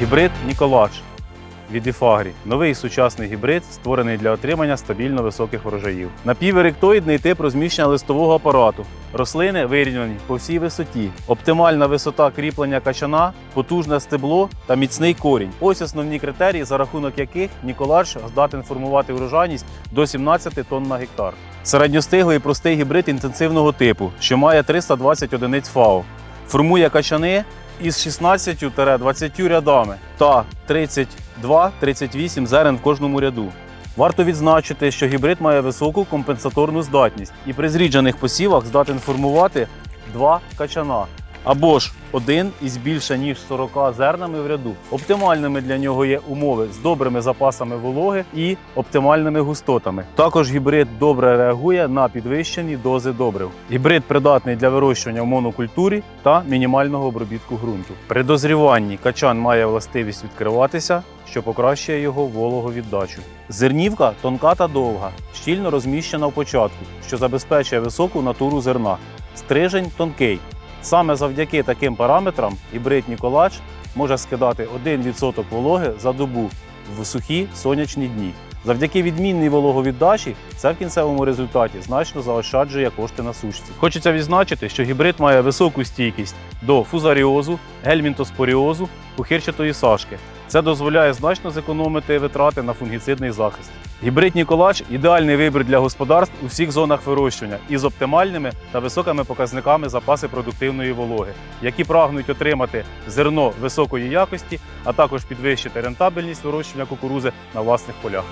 Гібрид Ніколач від Іфагрі. Новий сучасний гібрид, створений для отримання стабільно високих врожаїв. Напіверектоїдний тип розміщення листового апарату. Рослини вирівняні по всій висоті. Оптимальна висота кріплення качана, потужне стебло та міцний корінь. Ось основні критерії, за рахунок яких Ніколач здатен формувати урожайність до 17 тонн на гектар. Середньостиглий простий гібрид інтенсивного типу, що має 320 одиниць ФАО. Формує качани із 16-20 рядами та 32-38 зерен в кожному ряду. Варто відзначити, що гібрид має високу компенсаторну здатність і при зріджених посівах здатен формувати два качана або ж один із більше ніж 40 зернами в ряду. Оптимальними для нього є умови з добрими запасами вологи і оптимальними густотами. Також гібрид добре реагує на підвищені дози добрив. Гібрид придатний для вирощування в монокультурі та мінімального обробітку ґрунту. При дозріванні качан має властивість відкриватися, що покращує його вологовіддачу. Зернівка тонка та довга, щільно розміщена в початку, що забезпечує високу натуру зерна. Стрижень тонкий. Саме завдяки таким параметрам гібрид Ніколач може скидати 1% вологи за добу в сухі сонячні дні. Завдяки відмінній вологовіддачі це в кінцевому результаті значно заощаджує кошти на сушці. Хочеться відзначити, що гібрид має високу стійкість до фузаріозу, гельмінтоспоріозу, пухирчатої сашки. Це дозволяє значно зекономити витрати на фунгіцидний захист. Гібридний колач ідеальний вибір для господарств у всіх зонах вирощування із оптимальними та високими показниками запаси продуктивної вологи, які прагнуть отримати зерно високої якості, а також підвищити рентабельність вирощування кукурузи на власних полях.